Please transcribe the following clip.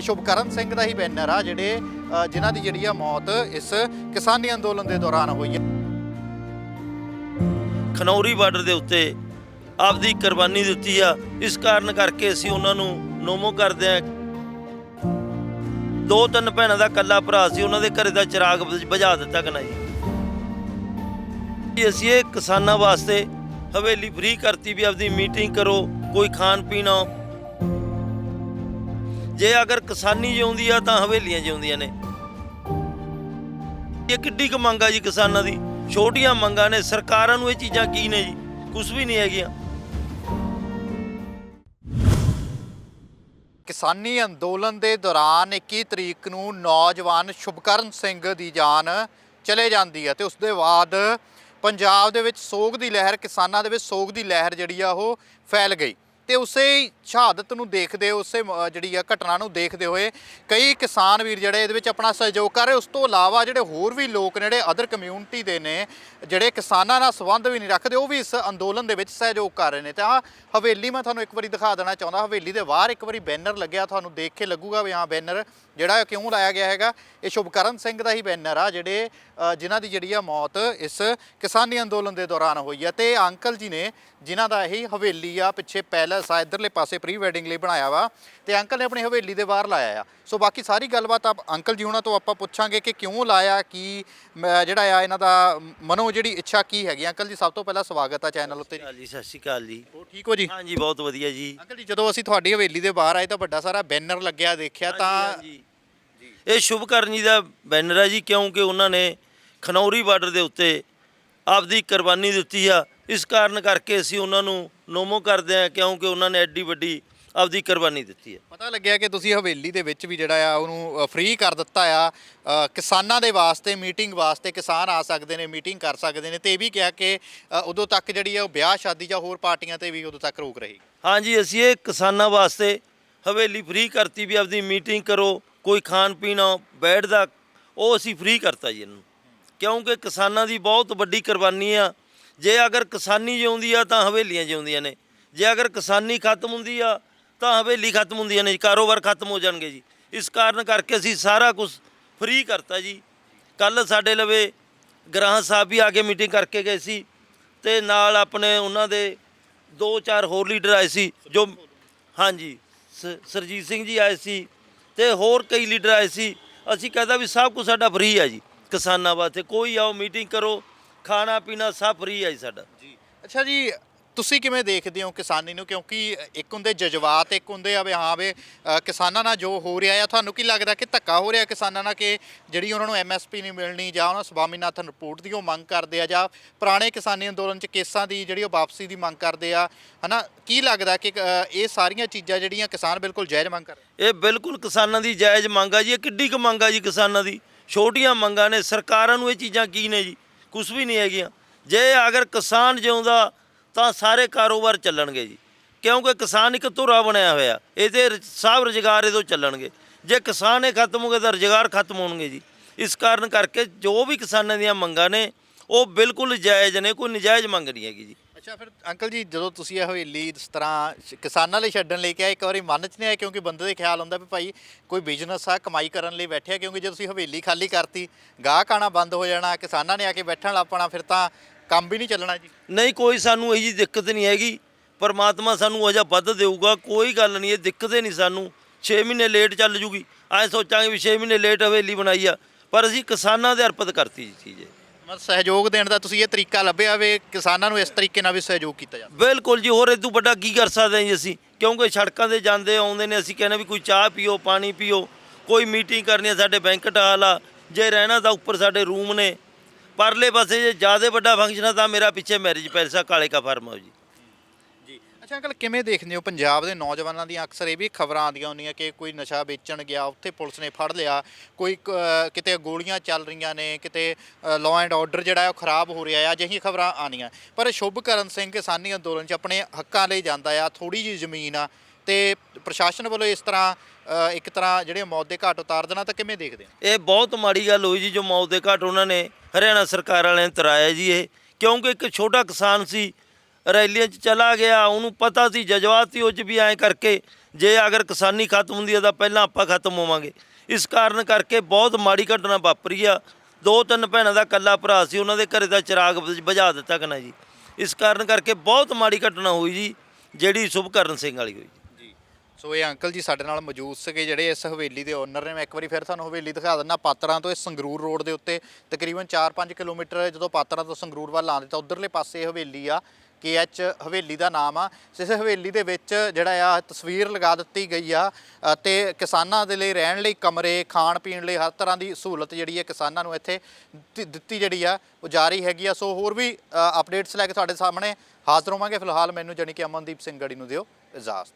ਇਹ ਸ਼ੁਭਕਰਨ ਸਿੰਘ ਦਾ ਹੀ ਬੈਨਰ ਆ, ਜਿਹੜੇ ਜਿਨ੍ਹਾਂ ਦੀ ਜਿਹੜੀ ਆ ਮੌਤ ਇਸ ਕਿਸਾਨੀ ਅੰਦੋਲਨ ਦੇ ਦੌਰਾਨ ਹੋਈ ਹੈ। ਖਨੌਰੀ ਬਾਰਡਰ ਦੇ ਉੱਤੇ ਆਪਦੀ ਕੁਰਬਾਨੀ ਦਿੱਤੀ ਆ। ਇਸ ਕਾਰਨ ਕਰਕੇ ਅਸੀਂ ਉਹਨਾਂ ਨੂੰ ਨੋਮੋ ਕਰਦੇ ਆ ਦੋ ਤਿੰਨ ਭੈਣਾਂ ਦਾ ਕੱਲਾ ਭਰਾ ਸੀ, ਉਹਨਾਂ ਦੇ ਘਰੇ ਦਾ ਚਿਰਾਗ ਬੁਝ- ਬੁਝਾ ਦਿੱਤਾ ਕਿ ਜੀ ਅਸੀਂ ਇਹ ਕਿਸਾਨਾਂ ਵਾਸਤੇ ਹਵੇਲੀ ਫ੍ਰੀ ਕਰਤੀ ਵੀ ਆਪਦੀ ਮੀਟਿੰਗ ਕਰੋ, ਕੋਈ ਖਾਣ ਪੀਣਾ ਜੇ ਅਗਰ ਕਿਸਾਨੀ ਜਿਉਂਦੀ ਆ ਤਾਂ ਹਵੇਲੀਆਂ ਜਿਉਂਦੀਆਂ ਨੇ। ਇਹ ਕਿੱਡੀ ਕੁ ਮੰਗ ਆ ਜੀ ਕਿਸਾਨਾਂ ਦੀ? ਛੋਟੀਆਂ ਮੰਗਾਂ ਨੇ। ਸਰਕਾਰਾਂ ਨੂੰ ਇਹ ਚੀਜ਼ਾਂ ਕੀ ਨੇ ਜੀ? ਕੁਝ ਵੀ ਨਹੀਂ ਹੈਗੀਆਂ। ਕਿਸਾਨੀ ਅੰਦੋਲਨ ਦੇ ਦੌਰਾਨ 21 ਤਰੀਕ ਨੂੰ ਨੌਜਵਾਨ ਸ਼ੁਭਕਰਨ ਸਿੰਘ ਦੀ ਜਾਨ ਚਲੇ ਜਾਂਦੀ ਹੈ ਤੇ ਉਸ ਦੇ ਬਾਅਦ ਪੰਜਾਬ ਦੇ ਵਿੱਚ ਸੋਗ ਦੀ ਲਹਿਰ, ਕਿਸਾਨਾਂ ਦੇ ਵਿੱਚ ਸੋਗ ਦੀ ਲਹਿਰ ਜਿਹੜੀ ਆ ਉਹ ਫੈਲ ਗਈ। ਤੇ ਉਸੇ ਸ਼ਹਾਦਤ ਨੂੰ ਦੇਖਦੇ ਉਸੇ ਜਿਹੜੀ ਆ ਘਟਨਾ ਨੂੰ ਦੇਖਦੇ ਹੋਏ ਕਈ ਕਿਸਾਨ ਵੀਰ ਜਿਹੜੇ ਇਹਦੇ ਵਿੱਚ ਆਪਣਾ ਸਹਿਯੋਗ ਕਰ ਰਹੇ। ਉਸ ਤੋਂ ਇਲਾਵਾ ਜਿਹੜੇ ਹੋਰ ਵੀ ਲੋਕ ਨੇ ਜਿਹੜੇ ਅਦਰ ਕਮਿਊਨਿਟੀ ਦੇ ਨੇ ਜਿਹੜੇ ਕਿਸਾਨਾਂ ਨਾਲ ਸੰਬੰਧ ਵੀ ਨਹੀਂ ਰੱਖਦੇ ਉਹ ਵੀ ਇਸ ਅੰਦੋਲਨ ਦੇ ਵਿੱਚ ਸਹਿਯੋਗ ਕਰ ਰਹੇ ਨੇ। ਤਾਂ ਹਵੇਲੀ ਮੈਂ ਤੁਹਾਨੂੰ ਇੱਕ ਵਾਰੀ ਦਿਖਾ ਦੇਣਾ ਚਾਹੁੰਦਾ। ਹਵੇਲੀ ਦੇ ਬਾਹਰ ਇੱਕ ਵਾਰੀ ਬੈਨਰ ਲੱਗਿਆ ਤੁਹਾਨੂੰ ਦੇਖ ਕੇ ਲੱਗੂਗਾ ਵੀ ਹਾਂ ਬੈਨਰ ਜਿਹੜਾ ਕਿਉਂ ਲਾਇਆ ਗਿਆ ਹੈਗਾ। ਇਹ ਸ਼ੁਭਕਰਨ ਸਿੰਘ ਦਾ ਹੀ ਬੈਨਰ ਆ ਜਿਹੜੇ ਅ, ਜਿਨ੍ਹਾਂ ਦੀ ਜਿਹੜੀ ਆ ਮੌਤ ਇਸ ਕਿਸਾਨੀ ਅੰਦੋਲਨ ਦੇ ਦੌਰਾਨ ਹੋਈ ਹੈ ਤੇ ਅੰਕਲ ਜੀ ਨੇ ਜਿਨ੍ਹਾਂ ਦਾ ਇਹ ਹਵੇਲੀ ਆ ਪਿੱਛੇ ਪੈਲਸ ਆ ਇਧਰਲੇ ਪਾਸੇ ਪ੍ਰੀ ਵੈਡਿੰਗ ਲਈ ਬਣਾਇਆ ਵਾ ਤੇ ਅੰਕਲ ਨੇ ਆਪਣੀ ਹਵੇਲੀ ਦੇ ਬਾਹਰ ਲਾਇਆ ਆ। ਸੋ ਬਾਕੀ ਸਾਰੀ ਗੱਲਬਾਤ ਆਪ ਅੰਕਲ ਜੀ ਉਹਨਾਂ ਤੋਂ ਆਪਾਂ ਪੁੱਛਾਂਗੇ ਕਿ ਕਿਉਂ ਲਾਇਆ ਕੀ ਮ, ਜਿਹੜਾ ਆ ਇਹਨਾਂ ਦਾ ਮਨੋ ਜਿਹੜੀ ਇੱਛਾ ਕੀ ਹੈਗੀ ਅੰਕਲ ਜੀ ਸਭ ਤੋਂ ਪਹਿਲਾਂ ਸਵਾਗਤ ਆ ਚੈਨਲ ਉੱਤੇ ਜੀ। ਸਤਿ ਸ਼੍ਰੀ ਅਕਾਲ ਜੀ ਹੋਰ ਠੀਕ ਹੋ ਜੀ? ਹਾਂਜੀ ਬਹੁਤ ਵਧੀਆ ਜੀ। ਅੰਕਲ ਜੀ ਜਦੋਂ ਅਸੀਂ ਤੁਹਾਡੀ ਹਵੇਲੀ ਦੇ ਬਾਹਰ ਆਏ ਤਾਂ ਵੱਡਾ ਸਾਰਾ ਬੈਨਰ ਲੱਗਿਆ ਦੇਖਿਆ ਤਾਂ ਹਾਂਜੀ, ਹਾਂਜੀ। ਇਹ ਸ਼ੁਭਕਰਨ ਜੀ ਦਾ ਬੈਨਰ ਹੈ ਜੀ ਕਿਉਂਕਿ ਉਹਨਾਂ ਨੇ ਖਨੌਰੀ ਬਾਰਡਰ ਦੇ ਉੱਤੇ ਆਪਦੀ ਕੁਰਬਾਨੀ ਦਿੱਤੀ ਆ। ਇਸ ਕਾਰਨ ਕਰਕੇ ਅਸੀਂ ਉਹਨਾਂ ਨੂੰ ਨੋਮੋ ਕਰਦੇ ਆ ਕਿਉਂਕਿ ਉਹਨਾਂ ਨੇ ਐਡੀ ਵੱਡੀ ਆਪਦੀ ਕੁਰਬਾਨੀ ਦਿੱਤੀ ਹੈ। ਪਤਾ ਲੱਗਿਆ ਕਿ ਤੁਸੀਂ ਹਵੇਲੀ ਦੇ ਵਿੱਚ ਵੀ ਜਿਹੜਾ ਆ ਉਹਨੂੰ ਫ੍ਰੀ ਕਰ ਦਿੱਤਾ ਆ। ਅ, ਕਿਸਾਨਾਂ ਦੇ ਵਾਸਤੇ ਮੀਟਿੰਗ ਵਾਸਤੇ ਕਿਸਾਨ ਆ ਸਕਦੇ ਨੇ ਮੀਟਿੰਗ ਕਰ ਸਕਦੇ ਨੇ ਤੇ ਇਹ ਵੀ ਕਿਹਾ ਕਿ ਅ, ਉਦੋਂ ਤੱਕ ਜਿਹੜੀ ਆ ਉਹ ਵਿਆਹ ਸ਼ਾਦੀ ਜਾਂ ਹੋਰ ਪਾਰਟੀਆਂ ਤੇ ਵੀ ਉਦੋਂ ਤੱਕ ਰੋਕ ਰਹੇਗੀ ਹਾਂਜੀ ਅਸੀਂ ਇਹ ਕਿਸਾਨਾਂ ਵਾਸਤੇ ਹਵੇਲੀ ਫ੍ਰੀ ਕਰਤੀ ਵੀ ਆਪਦੀ ਮੀਟਿੰਗ ਕਰੋ ਕੋਈ ਖਾਣ ਪੀਣਾ ਬੈਠ ਦਾ ਉਹ ਅਸੀਂ ਫ੍ਰੀ ਕਰਤਾ ਜੀ ਇਹਨੂੰ। ਕਿਉਂਕਿ ਕਿਸਾਨਾਂ ਦੀ ਬਹੁਤ ਵੱਡੀ ਕੁਰਬਾਨੀ ਆ ਜੇ ਅਗਰ ਕਿਸਾਨੀ ਜਿਉਂਦੀ ਆ ਤਾਂ ਹਵੇਲੀਆਂ ਜਿਉਂਦੀਆਂ ਨੇ। ਜੇ ਅਗਰ ਕਿਸਾਨੀ ਖਤਮ ਹੁੰਦੀ ਆ ਤਾਂ ਹਵੇਲੀ ਖਤਮ ਹੁੰਦੀਆਂ ਨੇ ਜੀ, ਕਾਰੋਬਾਰ ਖਤਮ ਹੋ ਜਾਣਗੇ ਜੀ। ਇਸ ਕਾਰਨ ਕਰਕੇ ਅਸੀਂ ਸਾਰਾ ਕੁਝ ਫ੍ਰੀ ਕਰਤਾ ਜੀ। ਕੱਲ ਸਾਡੇ ਲਵੇ ਗ੍ਰਾਹ ਸਾਹਿਬ ਵੀ ਆ ਕੇ ਮੀਟਿੰਗ ਕਰਕੇ ਗਏ ਸੀ ਤੇ ਨਾਲ ਆਪਣੇ ਉਹਨਾਂ ਦੇ ਦੋ ਚਾਰ ਹੋਰ ਲੀਡਰ ਆਏ ਸੀ, ਜੋ ਹਾਂਜੀ, ਸ- ਸਰਜੀਤ ਸਿੰਘ ਜੀ ਆਏ ਸੀ ਤੇ ਹੋਰ ਕਈ ਲੀਡਰ ਆਏ ਸੀ। ਅਸੀਂ ਕਹਿੰਦਾ ਵੀ ਸਭ ਕੁਝ ਸਾਡਾ ਫ੍ਰੀ ਆ ਜੀ, ਕਿਸਾਨਾਂ ਵਾਸਤੇ। ਕੋਈ ਆਓ ਮੀਟਿੰਗ ਕਰੋ ਖਾਣਾ ਪੀਣਾ ਸਭ ਫ੍ਰੀ ਹੈ ਜੀ ਸਾਡਾ। ਜੀ। ਅੱਛਾ ਜੀ ਤੁਸੀਂ ਕਿਵੇਂ ਦੇਖਦੇ ਹੋ ਕਿਸਾਨੀ ਨੂੰ? ਕਿਉਂਕਿ ਇੱਕ ਹੁੰਦੇ ਜਜ਼ਬਾਤ ਇੱਕ ਹੁੰਦੇ ਆ ਵੀ ਹਾਂ ਵੀ ਅ, ਕਿਸਾਨਾਂ ਨਾਲ ਜੋ ਹੋ ਰਿਹਾ ਆ ਤੁਹਾਨੂੰ ਕੀ ਲੱਗਦਾ ਕਿ ਧੱਕਾ ਹੋ ਰਿਹਾ ਕਿਸਾਨਾਂ ਨਾਲ ਕਿ ਜਿਹੜੀ ਉਹਨਾਂ ਨੂੰ ਐਮਐਸਪੀ ਨਹੀਂ ਮਿਲਣੀ ਜਾਂ ਉਹਨਾਂ ਸਵਾਮੀਨਾਥਨ ਰਿਪੋਰਟ ਦੀ ਉਹ ਮੰਗ ਕਰਦੇ ਆ ਜਾਂ ਪੁਰਾਣੇ ਕਿਸਾਨੀ ਅੰਦੋਲਨ ਚ ਕੇਸਾਂ ਦੀ ਜਿਹੜੀ ਉਹ ਵਾਪਸੀ ਦੀ ਮੰਗ ਕਰਦੇ ਆ ਹਨਾ? ਕੀ ਲੱਗਦਾ ਕਿ ਅ, ਇਹ ਸਾਰੀਆਂ ਚੀਜ਼ਾਂ ਜਿਹੜੀਆਂ ਕਿਸਾਨ ਬਿਲਕੁਲ ਜਾਇਜ਼ ਮੰਗ ਕਰ ਰਹੇ ਇਹ ਬਿਲਕੁਲ ਕਿਸਾਨਾਂ ਦੀ ਜਾਇਜ਼ ਮੰਗ ਆ ਜੀ ਇਹ ਕਿੱਡੀ ਕੁ ਮੰਗ ਆ ਜੀ ਕਿਸਾਨਾਂ ਦੀ? ਛੋਟੀਆਂ ਮੰਗਾਂ ਨੇ ਸਰਕਾਰਾਂ ਨੂੰ ਇਹ ਚੀਜ਼ਾਂ ਕੀ ਨੇ ਜੀ? ਕੁਝ ਵੀ ਨਹੀਂ ਹੈਗੀਆਂ। ਜੇ ਅਗਰ ਕਿਸਾਨ ਜਿਉਂਦਾ, ਤਾਂ ਸਾਰੇ ਕਾਰੋਬਾਰ ਚੱਲਣਗੇ ਜੀ। ਕਿਉਂਕਿ ਕਿਸਾਨ ਇੱਕ ਧੁਰਾ ਬਣਿਆ ਹੋਇਆ। ਇਹਦੇ ਰ- ਸਭ ਰੁਜ਼ਗਾਰ ਇਹਦੋਂ ਚੱਲਣਗੇ। ਜੇ ਕਿਸਾਨ ਇਹ ਖਤਮ ਹੋ ਗਏ, ਤਾਂ ਰੁਜ਼ਗਾਰ ਖਤਮ ਹੋਣਗੇ ਜੀ। ਇਸ ਕਾਰਨ ਕਰਕੇ ਜੋ ਵੀ ਕਿਸਾਨਾਂ ਦੀਆਂ ਮੰਗਾਂ ਨੇ, ਉਹ ਬਿਲਕੁਲ ਜਾਇਜ਼ ਨੇ, ਕੋਈ ਨਜਾਇਜ਼ ਮੰਗ ਨਹੀਂ ਹੈਗੀ ਜੀ। ਅੱਛਾ, ਫਿਰ ਅੰਕਲ ਜੀ, ਜਦੋਂ ਤੁਸੀਂ ਇਹ ਹਵੇਲੀ ਇਸ ਤਰ੍ਹਾਂ ਸ਼- ਕਿਸਾਨਾਂ ਲਈ ਛੱਡਣ ਲਈ ਕਿਹਾ, ਇੱਕ ਵਾਰੀ ਮਨ 'ਚ ਨਹੀਂ ਆਇਆ ਕਿਉਂਕਿ ਬੰਦੇ ਦੇ ਖਿਆਲ ਹੁੰਦਾ ਵੀ ਭਾਈ ਕੋਈ ਬਿਜ਼ਨਸ ਆ, ਕਮਾਈ ਕਰਨ ਲਈ ਬੈਠਿਆ ਕਿਉਂਕਿ ਜੇ ਤੁਸੀਂ ਹਵੇਲੀ ਖਾਲੀ ਕਰਤੀ, ਗਾਹਕ ਆਣਾ ਬੰਦ ਹੋ ਜਾਣਾ, ਕਿਸਾਨਾਂ ਨੇ ਆ ਕੇ ਬੈਠਣ ਲੱਪਣਾ ਫਿਰ ਤਾਂ ਕੰਮ ਵੀ ਨਹੀਂ ਚੱਲਣਾ ਜੀ। ਨਹੀਂ, ਕੋਈ ਸਾਨੂੰ ਇਹੋ ਜਿਹੀ ਦਿੱਕਤ ਨਹੀਂ ਹੈਗੀ। ਪਰਮਾਤਮਾ ਸਾਨੂੰ ਉਹ ਜਿਹਾ ਵੱਧ ਦੇਊਗਾ, ਕੋਈ ਗੱਲ ਨਹੀਂ, ਇਹ ਦਿੱਕਤ ਹੀ ਨਹੀਂ ਸਾਨੂੰ। 6 ਮਹੀਨੇ ਲੇਟ ਚੱਲ ਜੂਗੀ, ਐ ਸੋਚਾਂਗੇ ਵੀ 6 ਮਹੀਨੇ ਲੇਟ ਹਵੇਲੀ ਬਣਾਈ ਆ, ਪਰ ਅਸੀਂ ਕਿਸਾਨਾਂ ਦੇ ਅਰਪਿਤ ਕਰਤੀ ਜੀ ਚੀਜ਼ ਇਹ। ਮਤਲਬ ਸਹਿਯੋਗ ਦੇਣ ਦਾ ਤੁਸੀਂ ਇਹ ਤਰੀਕਾ ਲੱਭਿਆ ਵੀ ਕਿਸਾਨਾਂ ਨੂੰ ਇਸ ਤਰੀਕੇ ਨਾਲ ਵੀ ਸਹਿਯੋਗ ਕੀਤਾ ਜਾਵੇ ਬਿਲਕੁਲ ਜੀ, ਹੋਰ ਇਦੋਂ ਵੱਡਾ ਕੀ ਕਰ ਸਕਦੇ ਜੀ ਅਸੀਂ? ਕਿਉਂਕਿ ਸੜਕਾਂ ਦੇ ਜਾਂਦੇ, ਆਉਂਦੇ ਨੇ, ਅਸੀਂ ਕਹਿੰਦੇ ਵੀ ਕੋਈ ਚਾਹ ਪੀਓ, ਪਾਣੀ ਪੀਓ, ਕੋਈ ਮੀਟਿੰਗ ਕਰਨੀ ਹੈ ਸਾਡੇ ਬੈਂਕਟ ਹਾਲ ਆ, ਜੇ ਰਹਿਣਾ ਤਾਂ ਉੱਪਰ ਸਾਡੇ ਰੂਮ ਨੇ। ਪਰਲੇ ਪਾਸੇ ਜੇ ਜ਼ਿਆਦਾ ਵੱਡਾ ਫੰਕਸ਼ਨ ਆ ਤਾਂ ਮੇਰਾ ਪਿੱਛੇ ਮੈਰਿਜ ਪੈਲਸ ਕਾਲੇ ਕਾ ਫਾਰਮ ਹਾਊਸ ਜੀ। ਅੱਛਾ ਅੰਕਲ ਕਿਵੇਂ ਦੇਖਦੇ ਹੋ ਪੰਜਾਬ ਦੇ ਨੌਜਵਾਨਾਂ ਦੀਆਂ? ਅਕਸਰ ਇਹ ਵੀ ਖਬਰਾਂ ਆਉਂਦੀਆਂ ਹੁੰਦੀਆਂ ਕਿ ਕੋਈ ਨਸ਼ਾ ਵੇਚਣ ਗਿਆ ਉੱਥੇ ਪੁਲਿਸ ਨੇ ਫੜ ਲਿਆ ਕੋਈ ਕ- ਕਿਤੇ ਗੋਲੀਆਂ ਚੱਲ ਰਹੀਆਂ ਨੇ ਕਿਤੇ ਲਾਅ ਐਂਡ ਆਰਡਰ ਜਿਹੜਾ ਹੈ ਉਹ ਖਰਾਬ ਹੋ ਰਿਹਾ ਆ ਅਜਿਹੀਆਂ ਖਬਰਾਂ ਆਉਂਦੀਆਂ। ਪਰ ਸ਼ੁਭਕਰਨ ਸਿੰਘ ਕਿਸਾਨੀ ਅੰਦੋਲਨ 'ਚ ਆਪਣੇ ਹੱਕਾਂ ਲਈ ਜਾਂਦਾ ਆ ਥੋੜੀ ਜਿਹੀ ਜ਼ਮੀਨ ਆ ਤੇ ਪ੍ਰਸ਼ਾਸਨ ਵੱਲੋਂ ਇਸ ਤਰ੍ਹਾਂ ਅ, ਇੱਕ ਤਰ੍ਹਾਂ ਜਿਹੜੇ ਮੌਤ ਦੇ ਘਾਟ ਉਤਾਰ ਦੇਣਾ ਤਾਂ ਕਿਵੇਂ ਦੇਖਦੇ ਹੋ? ਇਹ ਬਹੁਤ ਮਾੜੀ ਗੱਲ ਹੋਈ ਜੀ ਜੋ ਮੌਤ ਦੇ ਘਾਟ ਉਹਨਾਂ ਨੇ ਹਰਿਆਣਾ ਸਰਕਾਰ ਵਾਲਿਆਂ ਨੇ ਤਰਾਇਆ ਜੀ ਇਹ ਕਿਉਂਕਿ ਇੱਕ ਛੋਟਾ ਕਿਸਾਨ ਸੀ ਰੈਲੀਆਂ 'ਚ ਚਲਾ ਗਿਆ, ਉਹਨੂੰ ਪਤਾ ਸੀ, ਜਜ਼ਬਾਤ ਸੀ ਉਹ 'ਚ ਵੀ ਐਂ ਕਰਕੇ ਜੇ ਅਗਰ ਕਿਸਾਨੀ ਖਤਮ ਹੁੰਦੀ ਹੈ ਤਾਂ ਪਹਿਲਾਂ ਆਪਾਂ ਖਤਮ ਹੋਵਾਂਗੇ। ਇਸ ਕਾਰਨ ਕਰਕੇ ਬਹੁਤ ਮਾੜੀ ਘਟਨਾ ਵਾਪਰੀ ਆ। ਦੋ ਤਿੰਨ ਭੈਣਾਂ ਦਾ ਕੱਲਾ ਭਰਾ ਸੀ, ਉਹਨਾਂ ਦੇ ਘਰੇ ਦਾ ਚਿਰਾਗ ਬੁਝ- ਬੁਝਾ ਦਿੱਤਾ ਕਨਾ ਜੀ। ਇਸ ਕਾਰਨ ਕਰਕੇ ਬਹੁਤ ਮਾੜੀ ਘਟਨਾ ਹੋਈ ਜੀ, ਜਿਹੜੀ ਸ਼ੁਭਕਰਨ ਸਿੰਘ ਵਾਲੀ ਹੋਈ। ਜੀ। ਸੋ ਇਹ ਅੰਕਲ ਜੀ ਸਾਡੇ ਨਾਲ ਮੌਜੂਦ ਸੀਗੇ, ਜਿਹੜੇ ਇਸ ਹਵੇਲੀ ਦੇ ਓਨਰ ਨੇ। ਮੈਂ ਇੱਕ ਵਾਰੀ ਫਿਰ ਤੁਹਾਨੂੰ ਹਵੇਲੀ ਦਿਖਾ ਦਿੰਦਾ, ਪਾਤਰਾਂ ਤੋਂ ਇਹ ਸੰਗਰੂਰ ਰੋਡ ਦੇ ਉੱਤੇ ਤਕਰੀਬਨ 4-5 ਕਿਲੋਮੀਟਰ ਜਦੋਂ ਪਾਤਰਾਂ ਤੋਂ ਸੰਗਰੂਰ ਵੱਲ ਆਉਂਦੇ ਤਾਂ ਉਧਰਲੇ ਪਾਸੇ ਇਹ ਹਵੇਲੀ ਆ। KH ਹਵੇਲੀ ਦਾ ਨਾਮ ਆ। ਇਸ ਹਵੇਲੀ ਦੇ ਵਿੱਚ ਜਿਹੜਾ ਆ ਤਸਵੀਰ ਲਗਾ ਦਿੱਤੀ ਗਈ ਆ ਅ, ਤੇ ਕਿਸਾਨਾਂ ਦੇ ਲਈ ਰਹਿਣ ਲਈ ਕਮਰੇ ਖਾਣ ਪੀਣ ਲਈ ਹਰ ਤਰ੍ਹਾਂ ਦੀ ਸਹੂਲਤ ਜਿਹੜੀ ਹੈ ਕਿਸਾਨਾਂ ਨੂੰ ਇੱਥੇ ਦਿੱਤੀ- ਦਿੱਤੀ ਜਿਹੜੀ ਆ ਉਹ ਜਾਰੀ ਹੈਗੀ ਆ। ਸੋ ਹੋਰ ਵੀ ਅਪਡੇਟਸ ਲੈ ਕੇ ਤੁਹਾਡੇ ਸਾਹਮਣੇ ਹਾਜ਼ਰ ਹੋਵਾਂਗੇ। ਫਿਲਹਾਲ ਮੈਨੂੰ ਜਾਣੀ ਕਿ ਅਮਨਦੀਪ ਸਿੰਘ ਗੜੀ ਨੂੰ ਦਿਓ ਇਜਾਜ਼ਤ।